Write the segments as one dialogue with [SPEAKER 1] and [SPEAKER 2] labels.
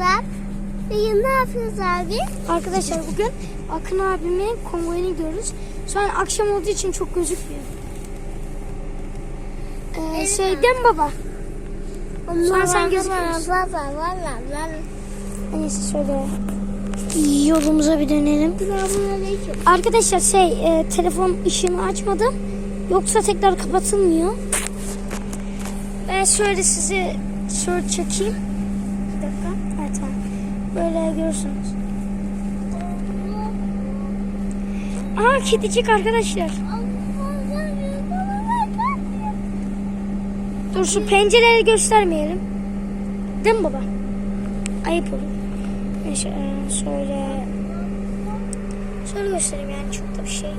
[SPEAKER 1] arkadaşlar. Bugün ne yapıyoruz abi?
[SPEAKER 2] Arkadaşlar bugün Akın abimin konvoyuna gidiyoruz. Şu an akşam olduğu için çok gözükmüyor. Ee, şeyden baba. Şu an sen gözükmüyorsun.
[SPEAKER 1] Valla valla valla.
[SPEAKER 2] Neyse şöyle yolumuza bir dönelim. Arkadaşlar şey e, telefon ışığını açmadım. Yoksa tekrar kapatılmıyor. Ben şöyle sizi şöyle çekeyim. Bir dakika. Evet tamam. Böyle görürsünüz. Aa kedicik arkadaşlar. Dur şu pencereleri göstermeyelim. Değil mi baba? Ayıp olur. Neyse e, şöyle şöyle göstereyim yani çok da bir şey yok.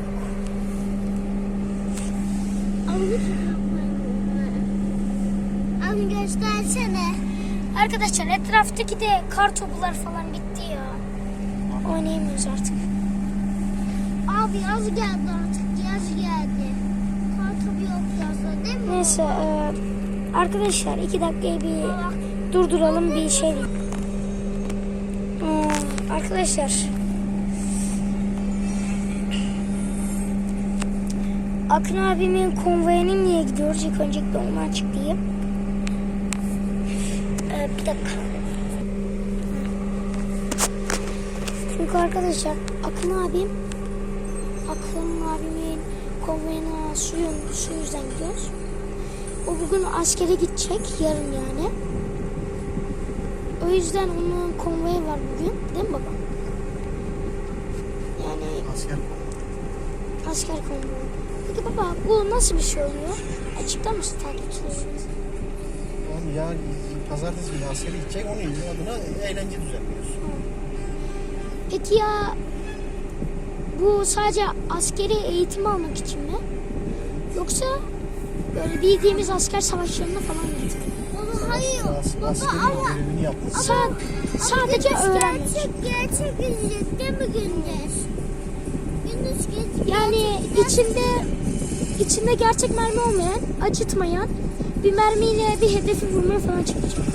[SPEAKER 1] Abi göstersene.
[SPEAKER 2] Arkadaşlar etraftaki de kar topular falan bitti ya. Oynayamıyoruz artık.
[SPEAKER 1] Abi yaz geldi artık yaz geldi. Kartopu yok yazda değil mi?
[SPEAKER 2] Neyse e, arkadaşlar iki dakikayı bir durduralım bir şey. Ee, arkadaşlar Akın abimin konvoyuna niye gidiyoruz? İlk öncelikle onu açıklayayım. Ee, bir dakika. Çünkü arkadaşlar Akın abim Akın abimin konvoyuna suyun, su yüzden gidiyoruz. O bugün askere gidecek yarın yani. O yüzden onun konvoyu var bugün. Değil mi baba? Yani
[SPEAKER 3] Asker
[SPEAKER 2] asker konvoyu. Peki baba bu nasıl bir şey oluyor? Açıklar mısın takipçilerimiz?
[SPEAKER 3] oğlum ya pazartesi günü askere gidecek onun adına eğlence düzenliyoruz.
[SPEAKER 2] Peki ya bu sadece askeri eğitim almak için mi? Yoksa böyle bildiğimiz asker savaşlarına falan mı gidiyor?
[SPEAKER 1] Baba hayır. Baba ama.
[SPEAKER 2] Sa- sadece öğrenmek.
[SPEAKER 1] Gerçek gerçek yüzecek değil mi gündüz? Gündüz gerçek.
[SPEAKER 2] Yani
[SPEAKER 1] gerçek-
[SPEAKER 2] içinde içinde gerçek mermi olmayan, acıtmayan bir mermiyle bir hedefi vurmaya falan çalışacak.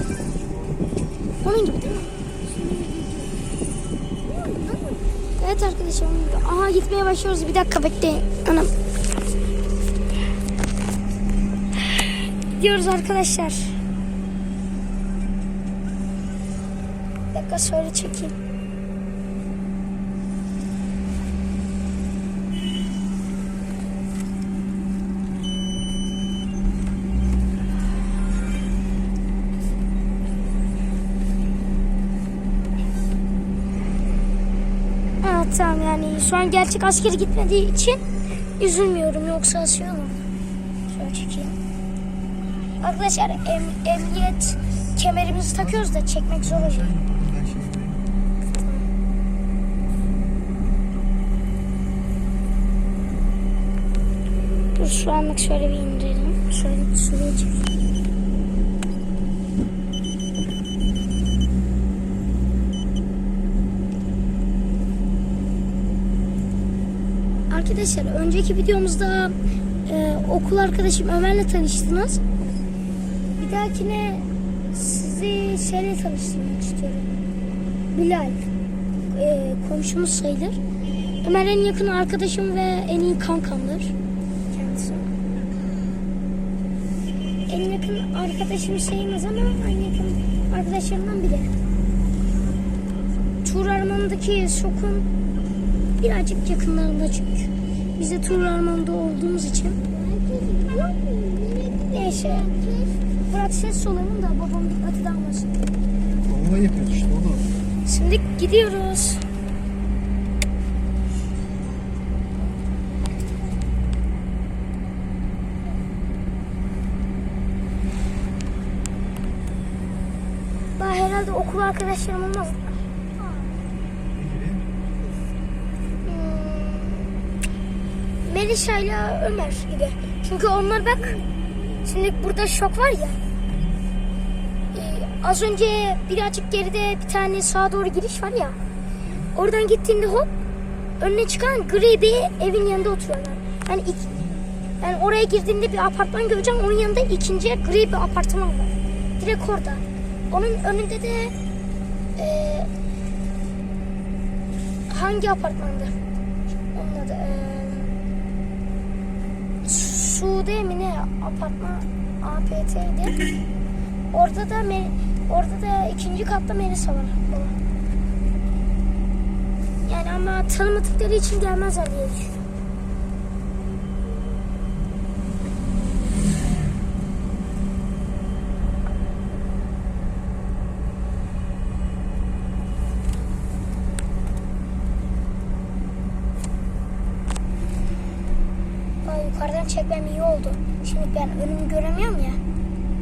[SPEAKER 2] Onun gibi değil mi? Evet arkadaşlar onun gibi. Aha gitmeye başlıyoruz. Bir dakika bekleyin. Anam. Gidiyoruz arkadaşlar. Bir dakika şöyle çekeyim. Tamam yani şu an gerçek askeri gitmediği için üzülmüyorum yoksa asıyorum. Arkadaşlar em, emniyet kemerimizi takıyoruz da çekmek zor
[SPEAKER 3] şey
[SPEAKER 2] Dur şu anlık şöyle bir indirelim. Şöyle şuraya çekeyim. Arkadaşlar önceki videomuzda e, okul arkadaşım Ömer'le tanıştınız. Bir dahakine sizi şeyle tanıştırmak istiyorum. Bilal. E, komşumuz sayılır. Ömer en yakın arkadaşım ve en iyi kankamdır kendisi. En yakın arkadaşım sayılmaz ama en yakın arkadaşlarımdan biri. Tur Armanı'ndaki sokun birazcık yakınlarında çünkü. Biz de Tur Armanı'nda olduğumuz için. Neyse. Bırak ses olalım da babam dikkati dağılmasın.
[SPEAKER 3] Bomba yapıyoruz işte onu.
[SPEAKER 2] Şimdi gidiyoruz. Daha herhalde okul arkadaşlarım olmaz. Hmm, Melisa ile Ömer gibi. Çünkü onlar bak şimdi burada şok var ya. Ee, az önce birazcık geride bir tane sağa doğru giriş var ya. Oradan gittiğinde hop önüne çıkan gri bir evin yanında oturuyorlar. Yani, ilk, yani oraya girdiğinde bir apartman göreceğim. Onun yanında ikinci gri bir apartman var. Direkt orada. Onun önünde de Ee, hangi apartmanda? Onun adı ee, Sude mi ne apartman APT'ydi. Orada da orada da ikinci katta Melisa var. Yani ama tanımadıkları için gelmezler diye düşünüyorum. Yukarıdan çekmem iyi oldu. Şimdi ben önümü göremiyorum ya.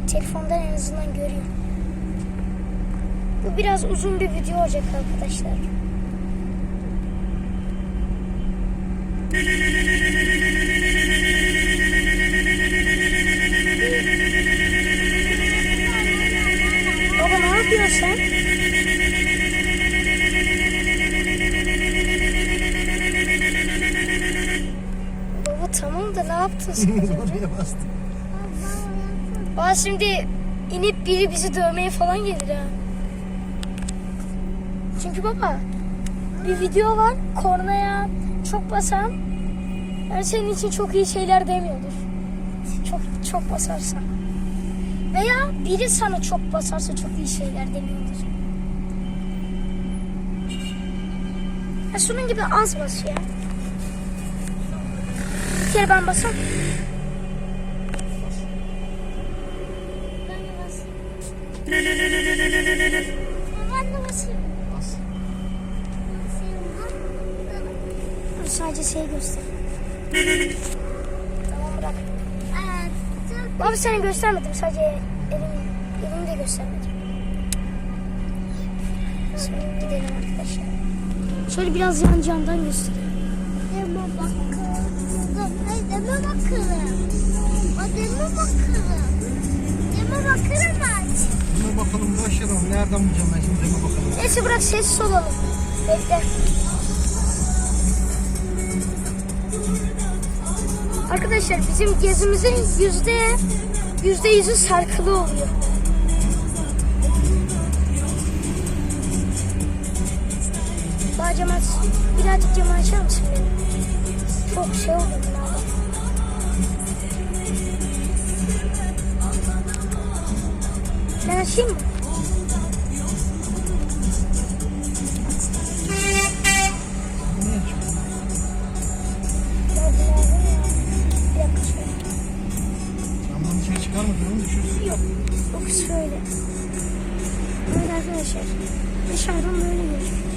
[SPEAKER 2] Telefondan en azından görüyorum. Bu biraz uzun bir video olacak arkadaşlar. Baba ne yapıyorsun sen? Baba tamam da ne yaptın sen?
[SPEAKER 3] Oraya bastım.
[SPEAKER 2] Baba şimdi inip biri bizi dövmeye falan gelir ha. Çünkü baba bir video var kornaya çok basan yani senin için çok iyi şeyler demiyordur. Çok çok basarsan. Veya biri sana çok basarsa çok iyi şeyler demiyordur. Ya şunun gibi az bas ya. Bir kere ben basam. Sadece şey göster. tamam bırak. Baba seni göstermedim sadece elim, elimi de göstermedim. Şimdi gidelim arkadaşlar. Şöyle biraz yan camdan göstereyim.
[SPEAKER 1] Deme bakalım. Deme bakalım
[SPEAKER 3] boş ver. Nereden bulacağım ben şimdi deme bakalım.
[SPEAKER 2] Neyse bırak sessiz olalım. Bekle. Arkadaşlar bizim gezimizin yüzde yüzde yüzü sarkılı oluyor. Bana cam aç, birazcık camı açar mısın benim? Çok şey oldu Ben açayım mı?
[SPEAKER 3] Camdan dışarı çıkar mı? Durum düşürsün.
[SPEAKER 2] Yok. Yok şöyle. Evet arkadaşlar. Dışarıdan böyle